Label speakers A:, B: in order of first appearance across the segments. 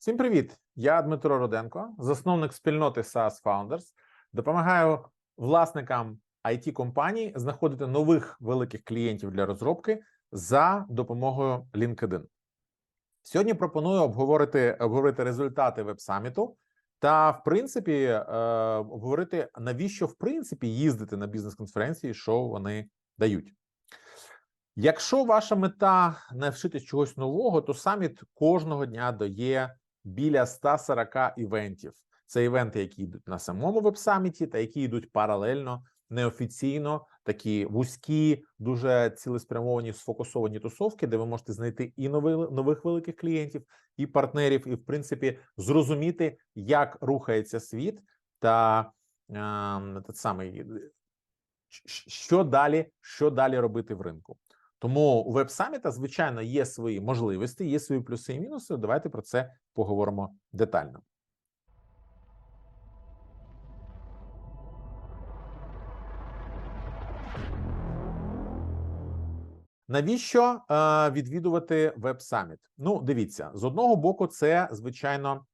A: Всім привіт! Я Дмитро Руденко, засновник спільноти SaaS Founders. Допомагаю власникам it компаній знаходити нових великих клієнтів для розробки за допомогою LinkedIn. Сьогодні пропоную обговорити, обговорити результати веб-саміту та, в принципі, е, обговорити, навіщо в принципі їздити на бізнес-конференції, що вони дають. Якщо ваша мета навчитись чогось нового, то саміт кожного дня дає біля 140 івентів. Це івенти, які йдуть на самому веб-саміті, та які йдуть паралельно, неофіційно, такі вузькі, дуже цілеспрямовані, сфокусовані тусовки, де ви можете знайти і нових, нових великих клієнтів, і партнерів, і в принципі зрозуміти, як рухається світ, та е, те самий, що далі, що далі робити в ринку. Тому у веб-саміта, звичайно, є свої можливості, є свої плюси і мінуси. Давайте про це поговоримо детально. Навіщо е, відвідувати веб-саміт? Ну, дивіться, з одного боку, це звичайно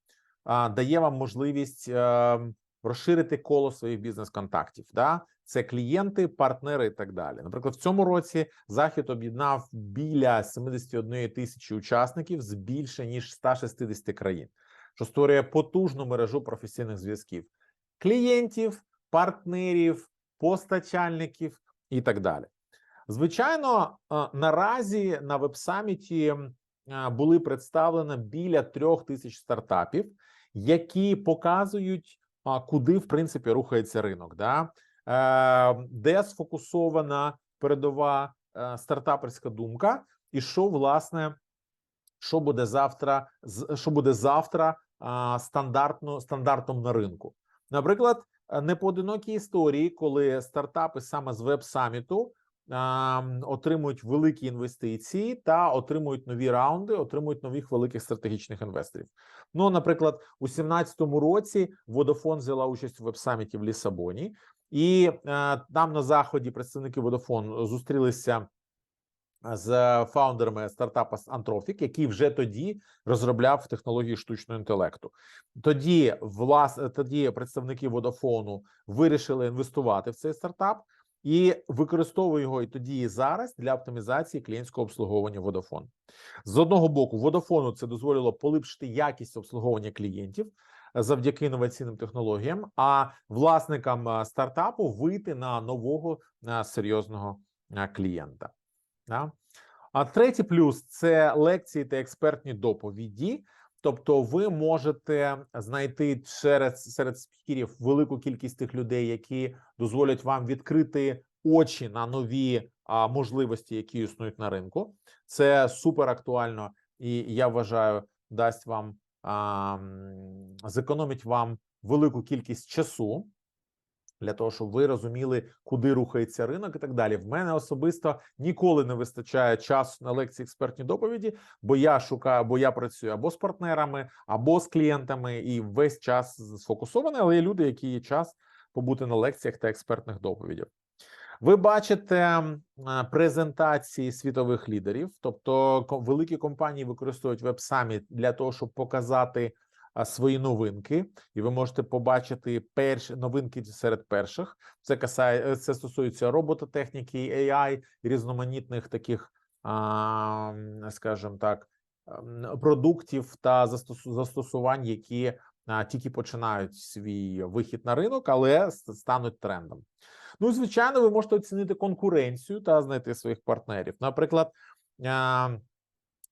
A: е, дає вам можливість е, розширити коло своїх бізнес-контактів. Да? Це клієнти, партнери і так далі. Наприклад, в цьому році захід об'єднав біля 71 тисячі учасників з більше ніж 160 країн, що створює потужну мережу професійних зв'язків, клієнтів, партнерів, постачальників і так далі. Звичайно, наразі на веб-саміті були представлено біля трьох тисяч стартапів, які показують, куди в принципі рухається ринок. Да? Де сфокусована передова стартаперська думка, і що власне що буде завтра, що буде завтра стандартно стандартом на ринку. Наприклад, непоодинокі історії, коли стартапи саме з веб-саміту отримують великі інвестиції та отримують нові раунди, отримують нових великих стратегічних інвесторів. Ну, наприклад, у 2017 році Vodafone взяла участь у веб-саміті в Лісабоні, і е, там на заході представники Vodafone зустрілися з фаундерами стартапа Anthropic, який вже тоді розробляв технології штучного інтелекту. Тоді влас тоді представники Vodafone вирішили інвестувати в цей стартап і використовую його і тоді і зараз для оптимізації клієнтського обслуговування Vodafone. З одного боку, Vodafone це дозволило поліпшити якість обслуговування клієнтів завдяки інноваційним технологіям, а власникам стартапу вийти на нового серйозного клієнта. А третій плюс це лекції та експертні доповіді. Тобто, ви можете знайти через серед спікерів велику кількість тих людей, які дозволять вам відкрити очі на нові а, можливості, які існують на ринку. Це супер актуально, і я вважаю, дасть вам а, зекономить вам велику кількість часу для того, щоб ви розуміли, куди рухається ринок, і так далі. В мене особисто ніколи не вистачає часу на лекції експертні доповіді, бо я шукаю, бо я працюю або з партнерами, або з клієнтами, і весь час сфокусований. Але є люди, які є час побути на лекціях та експертних доповідях. Ви бачите презентації світових лідерів, тобто великі компанії використовують веб-саміт для того, щоб показати свої новинки, і ви можете побачити перші новинки серед перших. Це касає це стосується робототехніки, AI різноманітних таких, скажімо так, продуктів та застосувань, які тільки починають свій вихід на ринок, але стануть трендом. Ну, звичайно, ви можете оцінити конкуренцію та знайти своїх партнерів. Наприклад,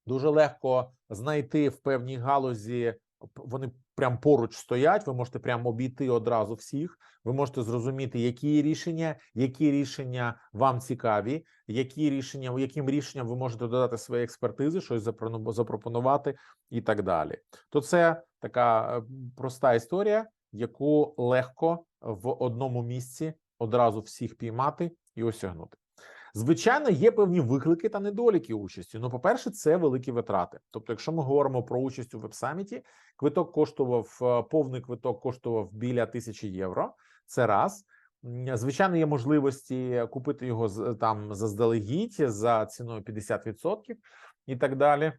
A: дуже легко знайти в певній галузі вони прям поруч стоять. Ви можете прямо обійти одразу всіх. Ви можете зрозуміти, які рішення, які рішення вам цікаві, які рішення, яким рішенням ви можете додати свої експертизи, щось запропонувати і так далі. То це така е, проста історія, яку легко в одному місці одразу всіх піймати і осягнути. Звичайно, є певні виклики та недоліки участі. Ну, по-перше, це великі витрати. Тобто, якщо ми говоримо про участь у веб-саміті, квиток коштував е, повний квиток коштував біля тисячі євро. Це раз. Звичайно, є можливості купити його там заздалегідь за ціною 50% і так далі.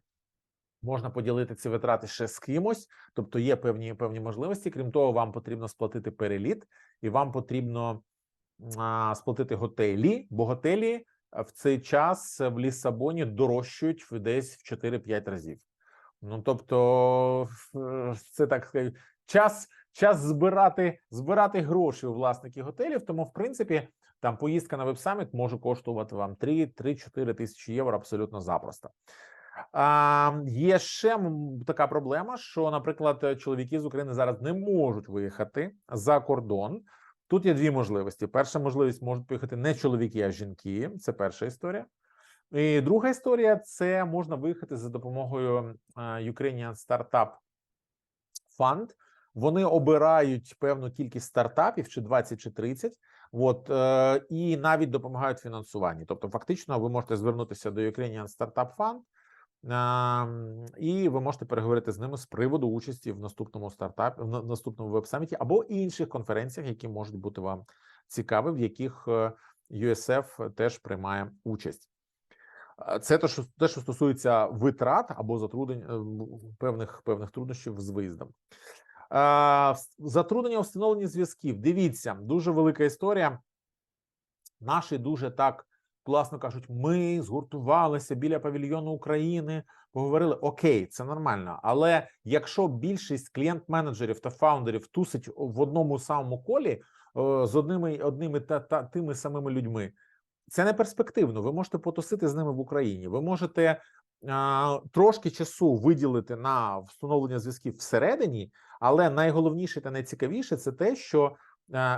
A: Можна поділити ці витрати ще з кимось, тобто є певні певні можливості. Крім того, вам потрібно сплатити переліт, і вам потрібно сплатити готелі, бо готелі в цей час в Лісабоні дорожчають в десь в 4-5 разів. Ну тобто, е, це так сказати, час, час збирати, збирати гроші у власників готелів. Тому, в принципі, там поїздка на веб-саміт може коштувати вам 3-4 тисячі євро абсолютно запросто. А, Є ще така проблема, що, наприклад, чоловіки з України зараз не можуть виїхати за кордон. Тут є дві можливості. Перша можливість можуть поїхати не чоловіки, а жінки. Це перша історія. І друга історія це можна виїхати за допомогою е, Ukrainian Startup Fund. Вони обирають певну кількість стартапів, чи 20, чи 30, От е, і навіть допомагають фінансуванні. Тобто, фактично, ви можете звернутися до Ukrainian Startup Fund, і ви можете переговорити з ними з приводу участі в наступному стартапі, в наступному веб-саміті або інших конференціях, які можуть бути вам цікаві, в яких е, USF теж приймає участь. Е, Це те, що те, що стосується витрат або затруднень е, певних певних труднощів з виїздом. Е, Затруднення у зв'язків. Дивіться, дуже велика історія. Наші дуже так класно кажуть: ми згуртувалися біля павільйону України, поговорили. Окей, це нормально. Але якщо більшість клієнт-менеджерів та фаундерів тусить в одному самому колі е, з одними одними та, та тими самими людьми, це не перспективно. Ви можете потусити з ними в Україні. Ви можете а, трошки часу виділити на встановлення зв'язків всередині, але найголовніше та найцікавіше це те, що е,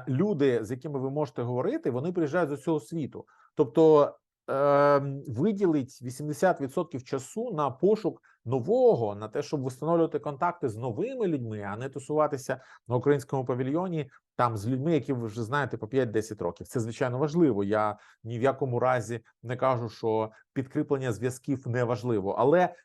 A: люди, з якими ви можете говорити, вони приїжджають з усього світу. Тобто е, виділить 80% часу на пошук нового, на те, щоб встановлювати контакти з новими людьми, а не тусуватися на українському павільйоні там з людьми, які ви вже знаєте по 5-10 років. Це звичайно важливо. Я ні в якому разі не кажу, що підкріплення зв'язків не важливо, але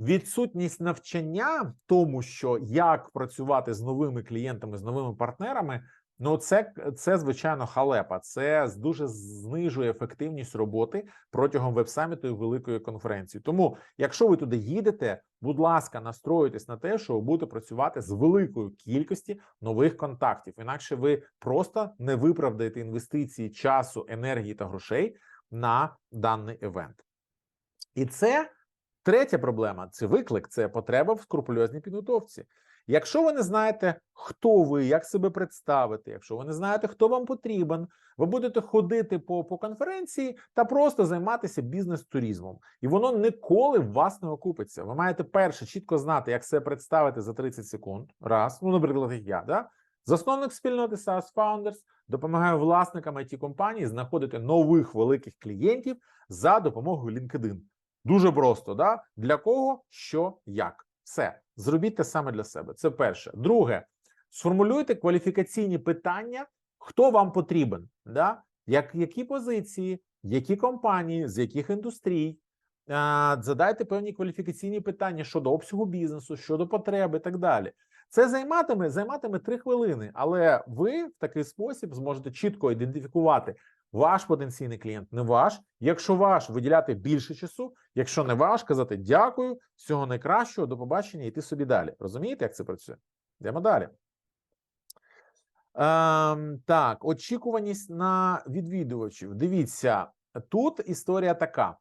A: відсутність навчання в тому, що як працювати з новими клієнтами, з новими партнерами. Ну, це це звичайно халепа. Це дуже знижує ефективність роботи протягом веб-саміту і великої конференції. Тому, якщо ви туди їдете, будь ласка, настроюйтесь на те, що ви будете працювати з великою кількості нових контактів. Інакше ви просто не виправдаєте інвестиції часу, енергії та грошей на даний івент. І це третя проблема: це виклик, це потреба в скрупульозній підготовці. Якщо ви не знаєте, хто ви, як себе представити, якщо ви не знаєте, хто вам потрібен, ви будете ходити по, по конференції та просто займатися бізнес-туризмом, і воно ніколи в вас не окупиться. Ви маєте перше чітко знати, як себе представити за 30 секунд. Раз, ну, наприклад, як я, да? Засновник спільноти SaaS Founders допомагає власникам it компанії знаходити нових великих клієнтів за допомогою LinkedIn. Дуже просто, да? Для кого, що, як. Все. Зробіть те саме для себе. Це перше. Друге, сформулюйте кваліфікаційні питання, хто вам потрібен, да? як, які позиції, які компанії, з яких індустрій. Задайте певні кваліфікаційні питання щодо обсягу бізнесу, щодо потреби і так далі. Це займатиме займатиме три хвилини, але ви в такий спосіб зможете чітко ідентифікувати ваш потенційний клієнт, не ваш. Якщо ваш, виділяти більше часу. Якщо не ваш, казати дякую, всього найкращого, до побачення, йти собі далі. Розумієте, як це працює? Йдемо далі. Ем, так, очікуваність на відвідувачів. Дивіться, тут історія така: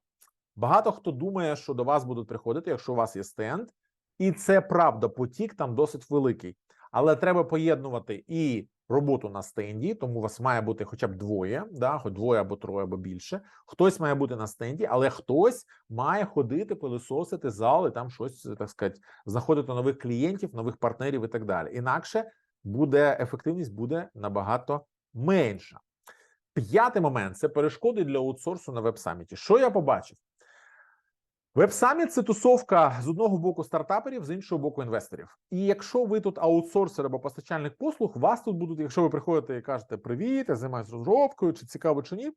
A: багато хто думає, що до вас будуть приходити, якщо у вас є стенд, і це правда, потік там досить великий. Але треба поєднувати і роботу на стенді, тому вас має бути хоча б двоє, да, хоч двоє або троє, або більше. Хтось має бути на стенді, але хтось має ходити, пилисосити зали, там щось так сказати, знаходити нових клієнтів, нових партнерів і так далі. Інакше буде ефективність буде набагато менша. П'ятий момент це перешкоди для аутсорсу на веб-саміті. Що я побачив? Веб-саміт це тусовка з одного боку стартаперів, з іншого боку інвесторів. І якщо ви тут аутсорсер або постачальник послуг, вас тут будуть, якщо ви приходите і кажете Привіт, я займаюся розробкою, чи цікаво, чи ні,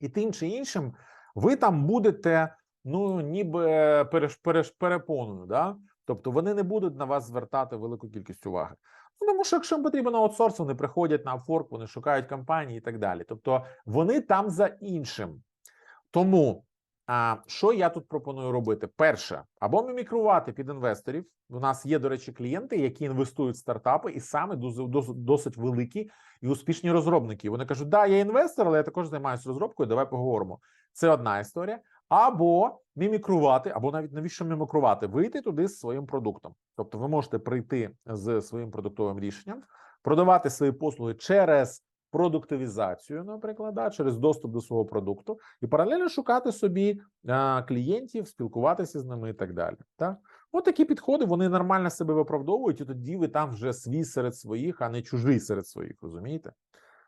A: і тим чи іншим, ви там будете ну ніби переш, переш, перепоною. Да? Тобто вони не будуть на вас звертати велику кількість уваги. Ну, тому що якщо їм потрібен аутсорс, вони приходять на Upwork, вони шукають компанії і так далі. Тобто вони там за іншим. Тому А що я тут пропоную робити? Перше, або мімікрувати під інвесторів. У нас є, до речі, клієнти, які інвестують в стартапи, і саме дос- дос- досить великі і успішні розробники. Вони кажуть, да, я інвестор, але я також займаюся розробкою. Давай поговоримо. Це одна історія. Або мімікрувати, або навіть навіщо мімікрувати, вийти туди з своїм продуктом. Тобто, ви можете прийти з своїм продуктовим рішенням, продавати свої послуги через продуктивізацію, наприклад, да, через доступ до свого продукту, і паралельно шукати собі а, клієнтів, спілкуватися з ними і так далі. Так? От такі підходи вони нормально себе виправдовують, і тоді ви там вже свій серед своїх, а не чужий серед своїх. Розумієте?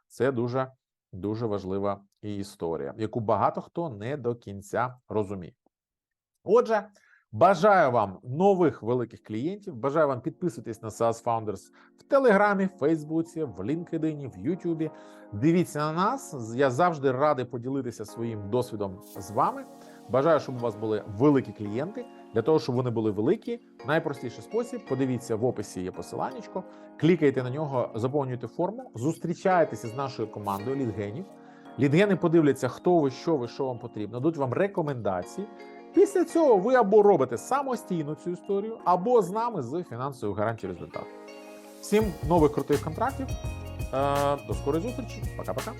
A: Це дуже дуже важлива історія, яку багато хто не до кінця розуміє. Отже, бажаю вам нових великих клієнтів. Бажаю вам підписуйтесь на SaaS Founders в Телеграмі, в Фейсбуці, в LinkedIn, в Ютубі. Дивіться на нас. Я завжди радий поділитися своїм досвідом з вами. Бажаю, щоб у вас були великі клієнти. Для того, щоб вони були великі, найпростіший спосіб. Подивіться в описі є посиланнячко, клікайте на нього, заповнюйте форму, зустрічаєтеся з нашою командою лідгенів. Лідгени подивляться, хто ви, що ви, що вам потрібно, дадуть вам рекомендації. Після цього ви або робите самостійно цю історію, або з нами з фінансовою гарантією результату. Всім нових крутих контрактів. Е, До скорої зустрічі. Пока-пока.